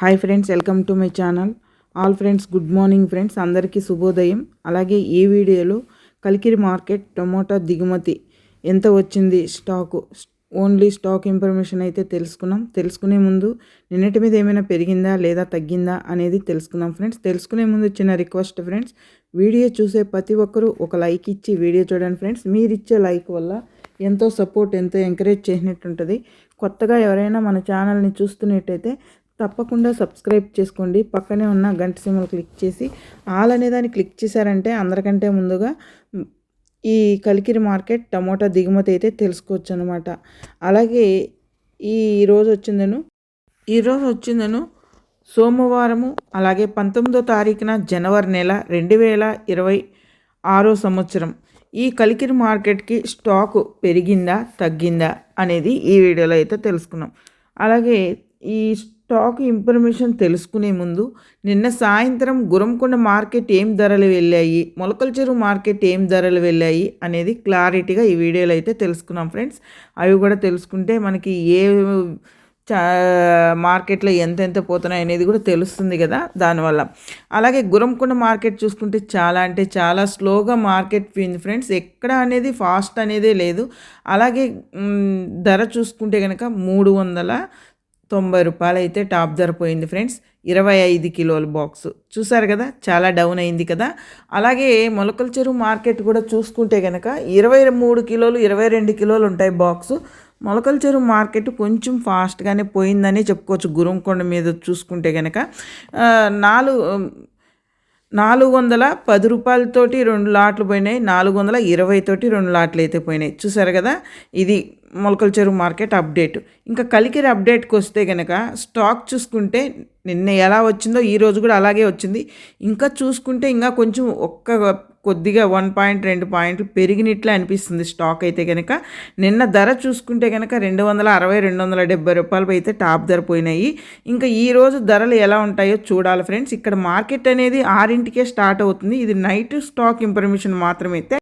Hi friends welcome to my channel. All friends good morning friends. అందరికీ శుభోదయం. అలాగే ఈ వీడియోలో కలికిరి మార్కెట్ టొమాటో దిగుమతి ఎంత వచ్చింది స్టాకు? ఓన్లీ స్టాక్ ఇన్ఫర్మేషన్ అయితే తెలుసుకున్నాం. తెలుసుకునే ముందు నిన్నటి మీద ఏమైనా పెరిగిందా లేదా తగ్గిందా అనేది తెలుసుకున్నాం ఫ్రెండ్స్. తెలుసుకునే ముందు చిన్న రిక్వెస్ట్ ఫ్రెండ్స్. వీడియో చూసే ప్రతి ఒక్కరూ ఒక లైక్ ఇచ్చి వీడియో చూడండి ఫ్రెండ్స్. మీరు ఇచ్చే లైక్ వల్ల ఎంతో సపోర్ట్ ఎంతో ఎంకరేజ్ చేసినట్టు ఉంటుంది కొత్తగా ఎవరైనా మన ఛానల్ని చూస్తున్నట్టయితే తప్పకుండా సబ్స్క్రైబ్ చేసుకోండి. పక్కనే ఉన్న గంట సిమ్మలు క్లిక్ చేసి ఆల్ అనేదాన్ని క్లిక్ చేశారంటే అందరికంటే ముందుగా ఈ కలికిరి మార్కెట్ టమోటా దిగుమతి అయితే తెలుసుకోవచ్చు అనమాట అలాగే ఈ రోజు వచ్చిందను ఈరోజు వచ్చిందను సోమవారము అలాగే పంతొమ్మిదో తారీఖున జనవరి నెల రెండు వేల ఇరవై ఆరో సంవత్సరం. ఈ కలికిరి మార్కెట్కి స్టాకు పెరిగిందా తగ్గిందా అనేది ఈ వీడియోలో అయితే తెలుసుకున్నాం. అలాగే ఈ స్టాక్ ఇన్ఫర్మేషన్ తెలుసుకునే ముందు నిన్న సాయంత్రం గురంకొండ మార్కెట్ ఏం ధరలు వెళ్ళాయి మొలకల చెరువు మార్కెట్ ఏం ధరలు వెళ్ళాయి అనేది క్లారిటీగా ఈ వీడియోలో అయితే తెలుసుకున్నాం ఫ్రెండ్స్. అవి కూడా తెలుసుకుంటే మనకి ఏ మార్కెట్లో ఎంతెంత పోతున్నాయి అనేది కూడా తెలుస్తుంది కదా దానివల్ల. అలాగే గురంకొండ మార్కెట్ చూసుకుంటే చాలా అంటే చాలా స్లోగా మార్కెట్ పోయింది ఫ్రెండ్స్. ఎక్కడ అనేది ఫాస్ట్ అనేదే లేదు. అలాగే ధర చూసుకుంటే కనుక మూడు వందల తొంభై రూపాయలైతే టాప్ ధర పోయింది ఫ్రెండ్స్. ఇరవై ఐదు కిలోల బాక్స్. చూసారు కదా చాలా డౌన్ అయింది కదా. అలాగే మొలకల చెరువు మార్కెట్ కూడా చూసుకుంటే కనుక ఇరవై మూడు కిలోలు ఇరవై రెండు కిలోలు ఉంటాయి బాక్సు. మొలకల చెరువు మార్కెట్ కొంచెం ఫాస్ట్గానే పోయిందని చెప్పుకోవచ్చు. గురంకొండ మీద చూసుకుంటే కనుక నాలుగు నాలుగు వందల పది రూపాయలతోటి రెండు లాట్లు పోయినాయి. నాలుగు వందల ఇరవై తోటి రెండు లాట్లు అయితే పోయినాయి. చూసారు కదా ఇది మొలకల చెరువు మార్కెట్ అప్డేట్. ఇంకా కలికిరి అప్డేట్కి వస్తే కనుక స్టాక్ చూసుకుంటే నిన్న ఎలా వచ్చిందో ఈ రోజు కూడా అలాగే వచ్చింది. ఇంకా చూసుకుంటే ఇంకా కొంచెం ఒక్క కొద్దిగా వన్ పాయింట్ రెండు పాయింట్లు పెరిగినట్లే అనిపిస్తుంది స్టాక్ అయితే కనుక నిన్న ధర చూసుకుంటే కనుక రెండు వందల అరవై రెండు వందల డెబ్బై రూపాయలు అయితే టాప్ ధర పోయినాయి. ఇంకా ఈ రోజు ధరలు ఎలా ఉంటాయో చూడాలి ఫ్రెండ్స్. ఇక్కడ మార్కెట్ అనేది ఆరింటికే స్టార్ట్ అవుతుంది. ఇది నైట్ స్టాక్ ఇన్ఫర్మేషన్ మాత్రమైతే